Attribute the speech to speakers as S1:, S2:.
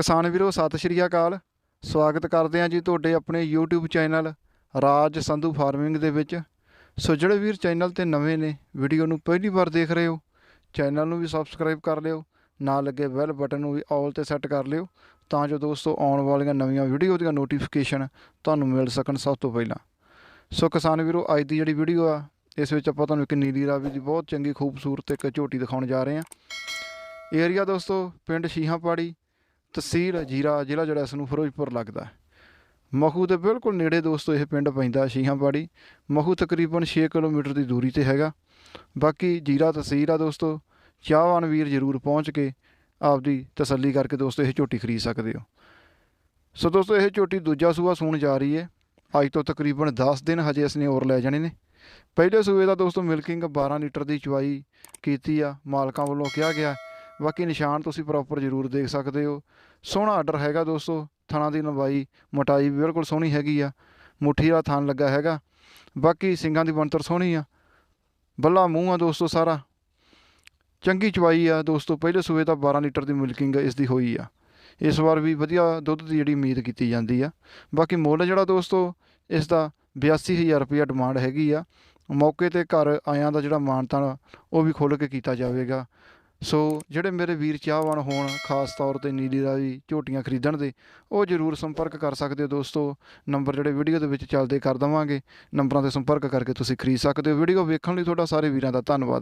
S1: ਕਿਸਾਨ ਵੀਰੋ, ਸਤਿ ਸ਼੍ਰੀ ਅਕਾਲ। ਸਵਾਗਤ ਕਰਦੇ ਹਾਂ ਜੀ ਤੁਹਾਡੇ ਆਪਣੇ YouTube channel Raj Sandhu farming ਦੇ ਵਿੱਚ। ਸੋ ਜਿਹੜੇ ਵੀਰ ਚੈਨਲ ਤੇ ਨਵੇਂ ਨੇ, ਵੀਡੀਓ ਨੂੰ ਪਹਿਲੀ ਵਾਰ ਦੇਖ ਰਹੇ ਹੋ, ਚੈਨਲ ਨੂੰ ਵੀ ਸਬਸਕ੍ਰਾਈਬ ਕਰ ਲਿਓ, ਨਾਲ ਲੱਗੇ ਬੈਲ ਬਟਨ ਨੂੰ ਵੀ ਆਲ ਤੇ ਸੈੱਟ ਕਰ ਲਿਓ, ਤਾਂ ਜੋ ਦੋਸਤੋ ਆਉਣ ਵਾਲੀਆਂ ਨਵੀਆਂ ਵੀਡੀਓ ਦੀਆਂ ਨੋਟੀਫਿਕੇਸ਼ਨ ਤੁਹਾਨੂੰ ਮਿਲ ਸਕਣ ਸਭ ਤੋਂ ਪਹਿਲਾਂ। ਸੋ ਕਿਸਾਨ ਵੀਰੋ, ਅੱਜ ਦੀ ਜਿਹੜੀ ਵੀਡੀਓ ਆ, ਇਸ ਵਿੱਚ ਆਪਾਂ ਤੁਹਾਨੂੰ ਇੱਕ ਨੀਲੀ ਰਾਵੀ ਦੀ ਬਹੁਤ ਚੰਗੀ, ਖੂਬਸੂਰਤ ਇੱਕ ਝੋਟੀ ਦਿਖਾਉਣ ਜਾ ਰਹੇ ਹਾਂ। ਏਰੀਆ ਦੋਸਤੋ, ਪਿੰਡ ਸ਼ੀਹਾਂਪਾੜੀ ਤਹਿਸੀਲ ਜੀਰਾ, ਜ਼ਿਲ੍ਹਾ ਜਿਹੜਾ ਇਸ ਨੂੰ ਫਿਰੋਜ਼ਪੁਰ ਲੱਗਦਾ ਹੈ। ਮਖੂ ਦੇ ਬਿਲਕੁਲ ਨੇੜੇ ਦੋਸਤੋ ਇਹ ਪਿੰਡ ਪੈਂਦਾ ਸ਼ੀਹਾਂਪਾੜੀ। ਮਖੂ ਤਕਰੀਬਨ 6 ਕਿਲੋਮੀਟਰ ਦੀ ਦੂਰੀ ਤੇ ਹੈਗਾ। ਬਾਕੀ ਜੀਰਾ ਤਹਿਸੀਲ ਆ ਦੋਸਤੋ, ਚਾਹਵਾਨ ਵੀਰ ਜ਼ਰੂਰ ਪਹੁੰਚ ਕੇ ਆਪਦੀ ਤਸੱਲੀ ਕਰਕੇ ਦੋਸਤੋ ਇਹ ਝੋਟੀ ਖਰੀਦ ਸਕਦੇ ਹੋ। ਸੋ ਦੋਸਤੋ ਇਹ ਝੋਟੀ ਦੂਜਾ ਸੂਆ ਸੂਣ ਜਾ ਰਹੀ ਹੈ। ਅੱਜ ਤੋਂ ਤਕਰੀਬਨ 10 ਦਿਨ ਹਜੇ ਇਸਨੇ ਹੋਰ ਲੈ ਜਾਣੇ ਨੇ। ਪਹਿਲੇ ਸੂਏ ਦਾ ਦੋਸਤੋ ਮਿਲਕਿੰਗ 12 ਲੀਟਰ ਦੀ ਚਵਾਈ ਕੀਤੀ ਆ, ਮਾਲਕਾਂ ਵੱਲੋਂ ਕਿਹਾ ਗਿਆ ਬਾਕੀ ਨਿਸ਼ਾਨ ਤੁਸੀਂ ਪ੍ਰੋਪਰ ਜ਼ਰੂਰ ਦੇਖ ਸਕਦੇ ਹੋ। ਸੋਹਣਾ ਆਰਡਰ ਹੈਗਾ ਦੋਸਤੋ, ਥਣਾ ਦੀ ਲੰਬਾਈ, ਮੋਟਾਈ ਵੀ ਬਿਲਕੁਲ ਸੋਹਣੀ ਹੈਗੀ ਆ। ਮੁੱਠੀ ਵਾਲਾ ਥਣ ਲੱਗਾ ਹੈਗਾ। ਬਾਕੀ ਸਿੰਗਾਂ ਦੀ ਬਣਤਰ ਸੋਹਣੀ ਆ। ਬੱਲਾ ਮੂੰਹ ਆ ਦੋਸਤੋ ਸਾਰਾ। ਚੰਗੀ ਚਵਾਈ ਆ ਦੋਸਤੋ, ਪਹਿਲੇ ਸੂਏ ਤਾਂ 12 ਲੀਟਰ ਦੀ ਮਿਲਕਿੰਗ ਇਸ ਦੀ ਹੋਈ ਆ। ਇਸ ਵਾਰ ਵੀ ਵਧੀਆ ਦੁੱਧ ਦੀ ਜਿਹੜੀ ਉਮੀਦ ਕੀਤੀ ਜਾਂਦੀ ਆ। ਬਾਕੀ ਮੁੱਲ ਜਿਹੜਾ ਦੋਸਤੋ, ਇਸ ਦਾ 82000 ਰੁਪਇਆ ਡਿਮਾਂਡ ਹੈਗੀ ਆ। ਮੌਕੇ ਤੇ ਘਰ ਆਇਆਂ ਦਾ ਜਿਹੜਾ ਮਾਨਤਾਨ ਉਹ ਵੀ ਖੁੱਲ੍ਹ ਕੇ ਕੀਤਾ ਜਾਵੇਗਾ। ਸੋ ਜਿਹੜੇ ਮੇਰੇ ਵੀਰ ਚਾਹਵਾਨ ਹੋਣ, ਖਾਸ ਤੌਰ ਤੇ ਨੀਲੀ ਰਾਵੀ ਝੋਟੀਆਂ ਖਰੀਦਣ ਦੇ, ਉਹ ਜਰੂਰ ਸੰਪਰਕ ਕਰ ਸਕਦੇ ਹੋ ਦੋਸਤੋ। ਨੰਬਰ ਜਿਹੜੇ ਵੀਡੀਓ ਦੇ ਵਿੱਚ ਚੱਲਦੇ ਕਰ ਦਵਾਂਗੇ, ਨੰਬਰਾਂ ਤੇ ਸੰਪਰਕ ਕਰਕੇ ਤੁਸੀਂ ਖਰੀਦ ਸਕਦੇ ਹੋ। ਵੀਡੀਓ ਵੇਖਣ ਲਈ ਤੁਹਾਡਾ ਸਾਰੇ ਵੀਰਾਂ ਦਾ ਧੰਨਵਾਦ।